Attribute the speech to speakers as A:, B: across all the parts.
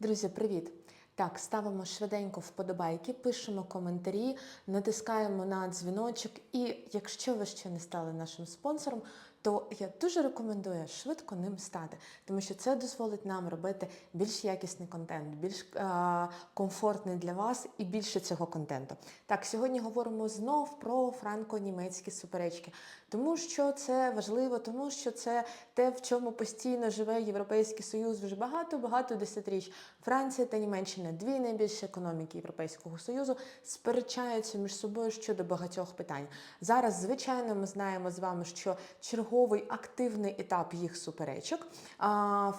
A: Друзі, привіт! Так, ставимо швиденько вподобайки, пишемо коментарі, натискаємо на дзвіночок. І якщо ви ще не стали нашим спонсором, то я дуже рекомендую швидко ним стати, тому що це дозволить нам робити більш якісний контент, більш е- комфортний для вас і більше цього контенту. Так, сьогодні говоримо знов про франко-німецькі суперечки, тому що це важливо, тому що це те, в чому постійно живе Європейський Союз вже багато-багато десятиріч. Франція та Німеччина, дві найбільші економіки Європейського Союзу, сперечаються між собою щодо багатьох питань. Зараз, звичайно, ми знаємо з вами, що черговий активний етап їх суперечок.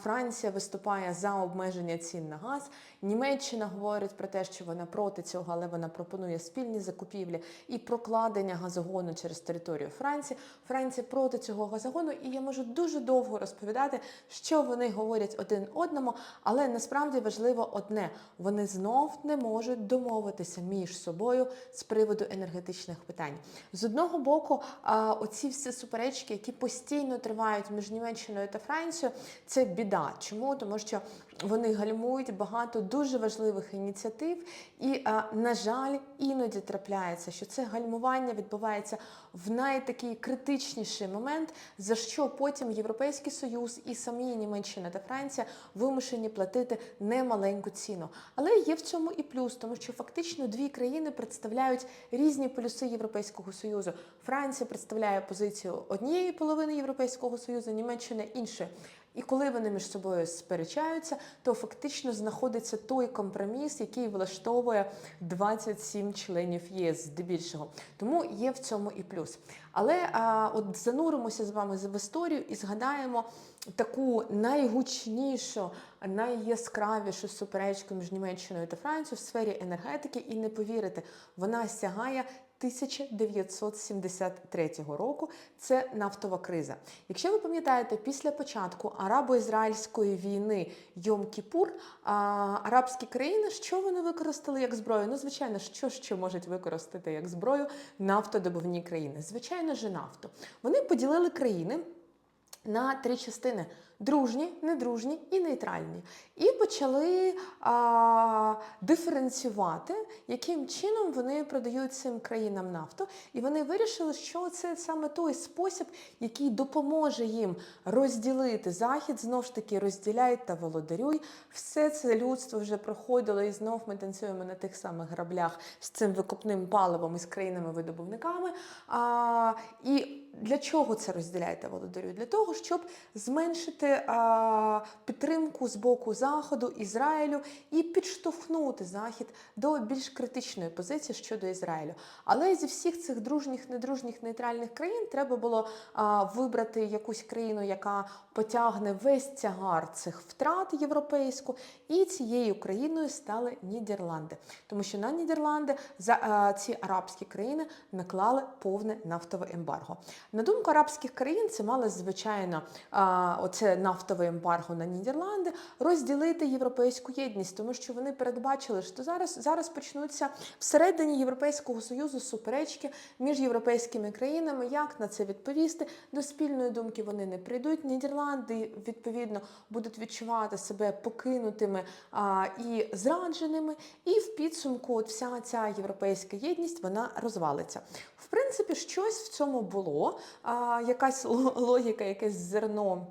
A: Франція виступає за обмеження цін на газ. Німеччина говорить про те, що вона проти цього, але вона пропонує спільні закупівлі і прокладення газогону через територію Франції. Франція проти цього газогону, і я можу дуже довго розповідати, що вони говорять один одному, але насправді важливо одне: вони знов не можуть домовитися між собою з приводу енергетичних питань. З одного боку, оці всі суперечки, які постійно тривають між Німеччиною та Францією, це біда. Чому? Тому що вони гальмують багато дуже важливих ініціатив, і, на жаль, іноді трапляється, що це гальмування відбувається в найтакий критичніший момент, за що потім Європейський Союз і самі Німеччина та Франція вимушені платити немаленьку ціну. Але є в цьому і плюс, тому що фактично дві країни представляють різні полюси Європейського Союзу. Франція представляє позицію однієї половини Європейського Союзу, Німеччина іншої. І коли вони між собою сперечаються, то фактично знаходиться той компроміс, який влаштовує 27 членів єС здебільшого. Тому є в цьому і плюс. Але а, от зануримося з вами в історію і згадаємо таку найгучнішу, найяскравішу суперечку між Німеччиною та Францією в сфері енергетики. І не повірите, вона сягає 1973 року це нафтова криза. Якщо ви пам'ятаєте, після початку арабо-ізраїльської війни Йом-Кіпур а, арабські країни, що вони використали як зброю? Ну, звичайно, що що можуть використати як зброю нафтодобувні країни? Звичайно ж, нафту. Вони поділили країни на три частини: дружні, недружні і нейтральні. І почали а, диференціювати, яким чином вони продають цим країнам нафту. І вони вирішили, що це саме той спосіб, який допоможе їм розділити захід, знов ж таки розділяй та володарюй. Все це людство вже проходило, і знов ми танцюємо на тих самих граблях з цим викопним паливом і з країнами-видобувниками. А, і для чого це розділяйте володарю? Для того, щоб зменшити а, підтримку з боку Заходу, Ізраїлю і підштовхнути Захід до більш критичної позиції щодо Ізраїлю. Але зі всіх цих дружніх, недружніх, нейтральних країн треба було а, вибрати якусь країну, яка потягне весь тягар цих втрат європейську, і цією країною стали Нідерланди, тому що на Нідерланди за а, ці арабські країни наклали повне нафтове ембарго. На думку арабських країн, це мало звичайно оце нафтове ембарго на Нідерланди розділити європейську єдність, тому що вони передбачили, що зараз зараз почнуться всередині Європейського союзу суперечки між європейськими країнами. Як на це відповісти? До спільної думки вони не прийдуть. Нідерланди відповідно будуть відчувати себе покинутими а, і зрадженими, і в підсумку от вся ця європейська єдність вона розвалиться. В принципі, щось в цьому було, а, якась логіка, якесь зерно.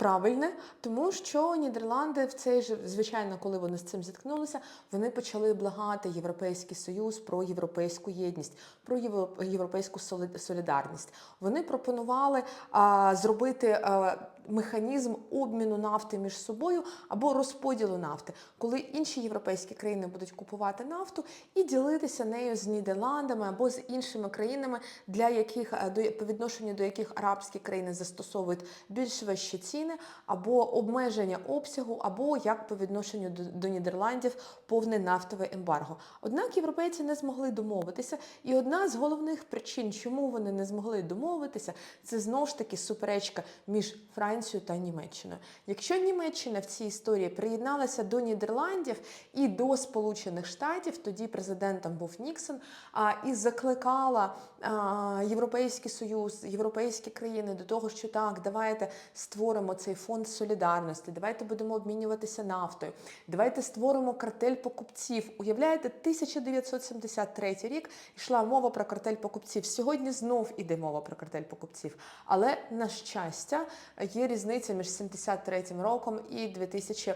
A: Правильне, тому що Нідерланди в цей же, звичайно, коли вони з цим зіткнулися, вони почали благати Європейський Союз про європейську єдність, про європейську солідарність. Вони пропонували а, зробити а, механізм обміну нафти між собою або розподілу нафти, коли інші європейські країни будуть купувати нафту і ділитися нею з Нідерландами або з іншими країнами, для яких по відношенню до яких арабські країни застосовують більш вищі ціни, або обмеження обсягу, або як по відношенню до, до Нідерландів повне нафтове ембарго. Однак європейці не змогли домовитися, і одна з головних причин, чому вони не змогли домовитися, це знову ж таки суперечка між Францією. Францією та Німеччиною. Якщо Німеччина в цій історії приєдналася до Нідерландів і до Сполучених Штатів, тоді президентом був Ніксон, а, і закликала а, Європейський Союз, європейські країни до того, що так, давайте створимо цей фонд солідарності, давайте будемо обмінюватися нафтою, давайте створимо картель покупців. Уявляєте, 1973 рік йшла мова про картель покупців. Сьогодні знов іде мова про картель покупців. Але на щастя, є різниця між 73 роком і 2000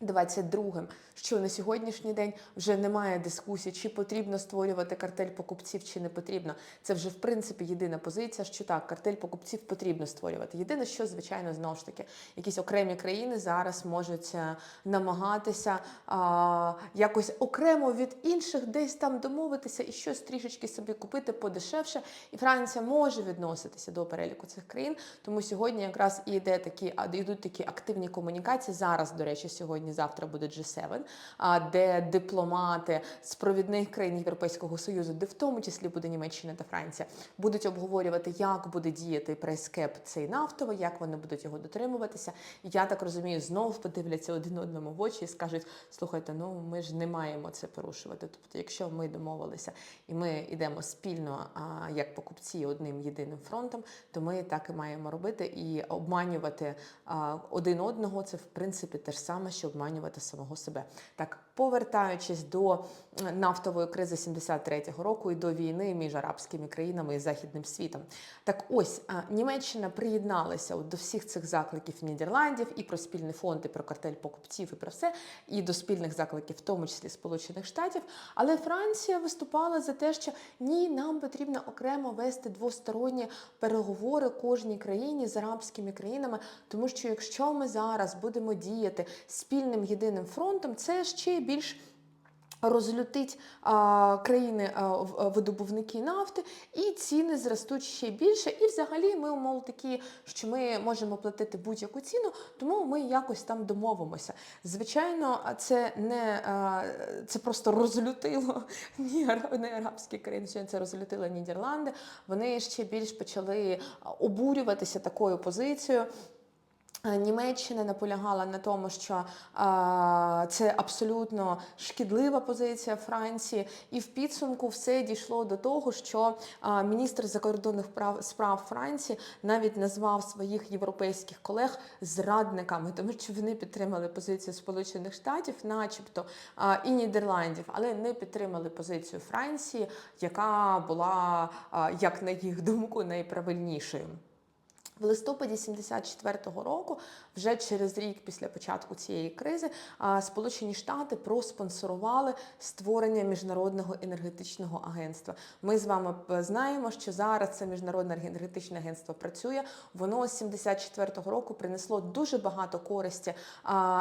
A: 22-м, що на сьогоднішній день вже немає дискусії, чи потрібно створювати картель покупців, чи не потрібно. Це вже в принципі єдина позиція, що так, картель покупців потрібно створювати. Єдине, що звичайно знову ж таки, якісь окремі країни зараз можуть е, намагатися а, якось окремо від інших десь там домовитися і щось трішечки собі купити подешевше. І Франція може відноситися до переліку цих країн. Тому сьогодні якраз і йде такі, йдуть такі активні комунікації. Зараз, до речі, сьогодні завтра буде G7, а, де дипломати з провідних країн Європейського Союзу, де в тому числі буде Німеччина та Франція, будуть обговорювати, як буде діяти прайскеп цей нафтовий, як вони будуть його дотримуватися. Я так розумію, знову подивляться один одному в очі і скажуть: слухайте, ну ми ж не маємо це порушувати. Тобто, якщо ми домовилися і ми йдемо спільно, а, як покупці, одним єдиним фронтом, то ми так і маємо робити і обманювати один одного. Це в принципі те ж саме, що обманювати самого себе. Так, повертаючись до е, нафтової кризи 73-го року і до війни між арабськими країнами і західним світом. Так ось Німеччина приєдналася до всіх цих закликів Нідерландів і про спільний фонд, і про картель покупців, і про все, і до спільних закликів, в тому числі Сполучених Штатів. Але Франція виступала за те, що ні, нам потрібно окремо вести двосторонні переговори кожній країні з арабськими країнами, тому що якщо ми зараз будемо діяти спільним єдиним фронтом, це ще більш розлютить а, країни а, видобувники нафти, і ціни зростуть ще більше. І взагалі ми мов такі, що ми можемо платити будь-яку ціну, тому ми якось там домовимося. Звичайно, це не а, це просто розлютило ні не арабські країни, це розлютило Нідерланди. Вони ще більш почали обурюватися такою позицією. Е, Німеччина наполягала на тому, що а, це абсолютно шкідлива позиція Франції, і в підсумку все дійшло до того, що а, міністр закордонних прав справ Франції навіть назвав своїх європейських колег зрадниками, тому що вони підтримали позицію Сполучених Штатів, начебто а, і Нідерландів, але не підтримали позицію Франції, яка була, а, як на їх думку, найправильнішою. В листопаді 74-го року, вже через рік після початку цієї кризи, Сполучені Штати проспонсорували створення міжнародного енергетичного агентства. Ми з вами е, знаємо, що зараз це міжнародне енергетичне агентство працює. Воно з 74-го року принесло дуже багато користі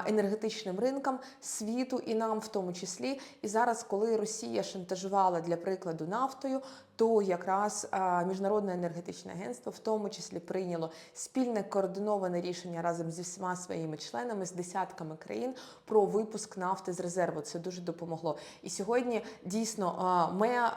A: енергетичним ринкам світу і нам в тому числі. І зараз, коли Росія шантажувала для прикладу нафтою, то якраз міжнародне енергетичне агентство в тому числі прийняло спільне координоване рішення разом зі всіма своїми членами з десятками країн про випуск нафти з резерву. Це дуже допомогло. І сьогодні дійсно а, МЕ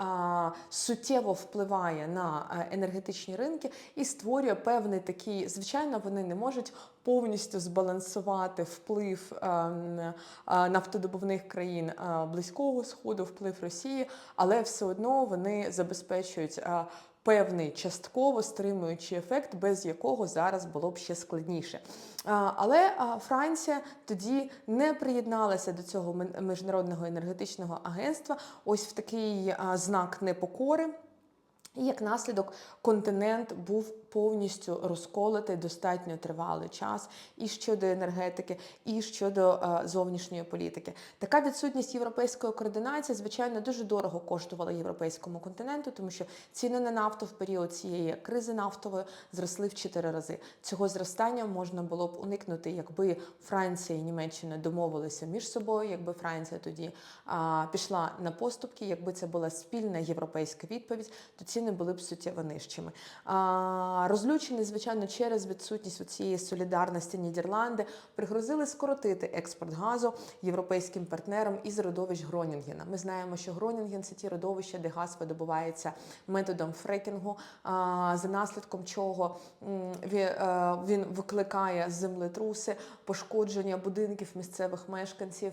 A: суттєво впливає на енергетичні ринки і створює певний такий, звичайно, вони не можуть. Повністю збалансувати вплив е, е, нафтодобувних країн близького сходу, вплив Росії, але все одно вони забезпечують певний частково стримуючий ефект, без якого зараз було б ще складніше. Але Франція тоді не приєдналася до цього міжнародного енергетичного агентства. Ось в такий знак непокори. І як наслідок континент був повністю розколотий достатньо тривалий час і щодо енергетики, і щодо е, зовнішньої політики. Така відсутність європейської координації, звичайно, дуже дорого коштувала європейському континенту, тому що ціни на нафту в період цієї кризи нафтової зросли в чотири рази. Цього зростання можна було б уникнути, якби Франція і Німеччина домовилися між собою, якби Франція тоді а, пішла на поступки, якби це була спільна європейська відповідь, то ціни були б суттєво нижчими. Розлючені, звичайно, через відсутність цієї солідарності Нідерланди пригрозили скоротити експорт газу європейським партнерам із родовищ Гронінгена. Ми знаємо, що Гронінген це ті родовища, де газ видобувається методом фрекінгу, за наслідком чого е, він викликає землетруси, пошкодження будинків місцевих мешканців,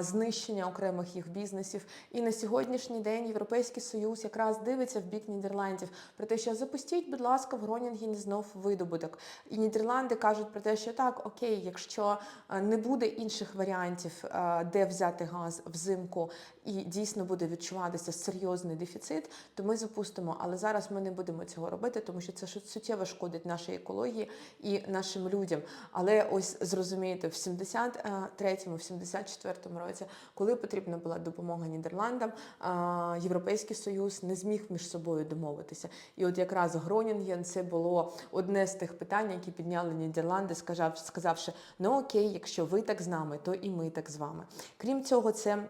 A: знищення окремих їх бізнесів. І на сьогоднішній день Європейський Союз якраз дивиться в бік Нідерландів про те, що запустіть, будь ласка, в Гронінгені знов видобуток. І Нідерланди кажуть про те, що так, окей, якщо е, не буде інших варіантів, е, де взяти газ взимку, і дійсно буде відчуватися серйозний дефіцит, то ми запустимо. Але зараз ми не будемо цього робити, тому що це суттєво шкодить нашій екології і нашим людям. Але ось зрозумієте, в 73-му, в 74-му році, коли потрібна була допомога Нідерландам, Європейський Союз не зміг між собою домовитися. І от якраз Гронінген це було одне з тих питань, які підняли Нідерланди, сказав, сказавши: ну окей, якщо ви так з нами, то і ми так з вами. Крім цього, це.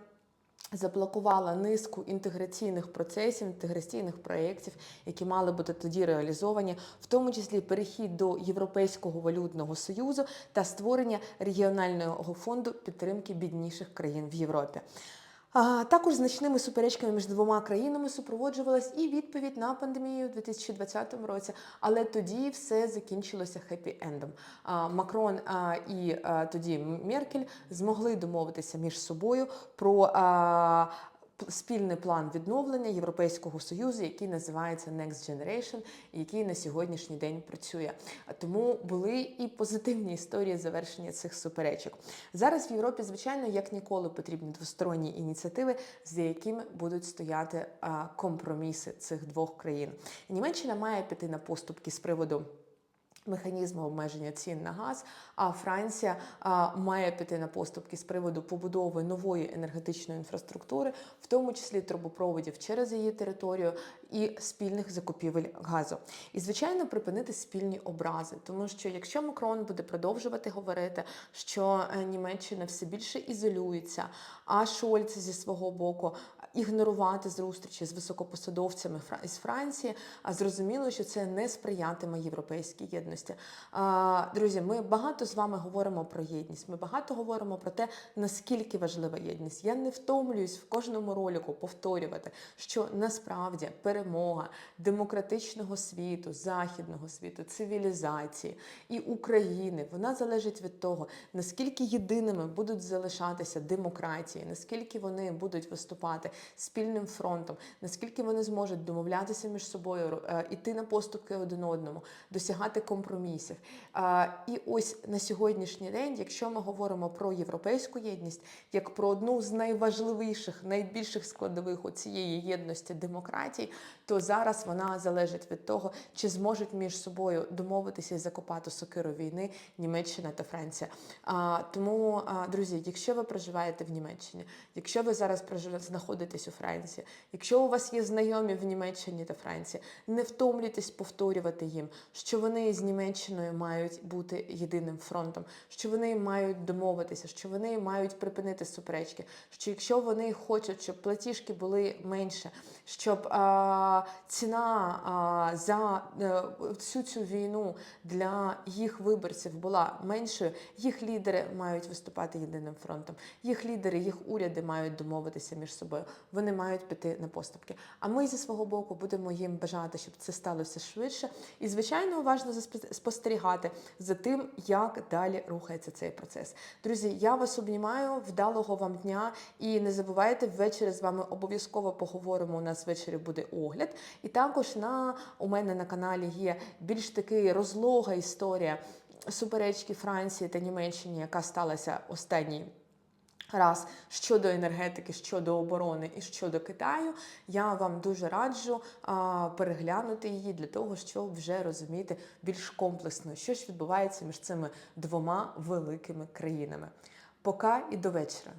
A: Заблокувала низку інтеграційних процесів, інтеграційних проєктів, які мали бути тоді реалізовані, в тому числі перехід до Європейського валютного союзу та створення регіонального фонду підтримки бідніших країн в Європі. Також значними суперечками між двома країнами супроводжувалась і відповідь на пандемію у 2020 році, але тоді все закінчилося хеппі-ендом. Макрон і тоді Меркель змогли домовитися між собою про спільний план відновлення Європейського союзу, який називається Next Generation, який на сьогоднішній день працює. Тому були і позитивні історії завершення цих суперечок. Зараз в Європі, звичайно, як ніколи потрібні двосторонні ініціативи, за якими будуть стояти компроміси цих двох країн. Німеччина має піти на поступки з приводу. Механізму обмеження цін на газ, а Франція а, має піти на поступки з приводу побудови нової енергетичної інфраструктури, в тому числі трубопроводів через її територію і спільних закупівель газу. І звичайно, припинити спільні образи, тому що якщо Макрон буде продовжувати говорити, що е, Німеччина все більше ізолюється, а Шольц зі свого боку ігнорувати зустрічі з високопосадовцями із Франції, а зрозуміло, що це не сприятиме європейській єдності. А, Друзі, ми багато з вами говоримо про єдність. Ми багато говоримо про те, наскільки важлива єдність. Я не втомлююсь в кожному ролику повторювати, що насправді перемога демократичного світу, західного світу, цивілізації і України вона залежить від того, наскільки єдиними будуть залишатися демократії, наскільки вони будуть виступати спільним фронтом, наскільки вони зможуть домовлятися між собою, е, іти на поступки один одному, досягати компромісів. І ось на сьогоднішній день, якщо ми говоримо про європейську єдність, як про одну з найважливіших, найбільших складових у цієї єдності демократії, то зараз вона залежить від того, чи зможуть між собою домовитися і закопати сокиру війни Німеччина та Франція. А, тому, а, друзі, якщо ви проживаєте в Німеччині, якщо ви зараз знаходитесь у Франції, якщо у вас є знайомі в Німеччині та Франції, не втомлюйтесь повторювати їм, що вони з Німеччиною мають бути єдиним фронтом, що вони мають домовитися, що вони мають припинити суперечки, що якщо вони хочуть, щоб платіжки були менше, щоб а, ціна за е, всю цю війну для їх виборців була меншою, їх лідери мають виступати єдиним фронтом. Їх лідери, їх уряди мають домовитися між собою. Вони мають піти на поступки. А ми зі свого боку будемо їм бажати, щоб це сталося швидше. І звичайно, уважно спостерігати за тим, як далі рухається цей процес. Друзі, я вас обнімаю, вдалого вам дня. І не забувайте, ввечері з вами обов'язково поговоримо. У нас ввечері буде огляд. І також на у мене на каналі є більш такий розлога історія суперечки Франції та Німеччини, яка сталася останній. Раз щодо енергетики, щодо оборони і щодо Китаю, я вам дуже раджу а, переглянути її для того, щоб вже розуміти більш комплексно, що ж відбувається між цими двома великими країнами. Пока і до вечора.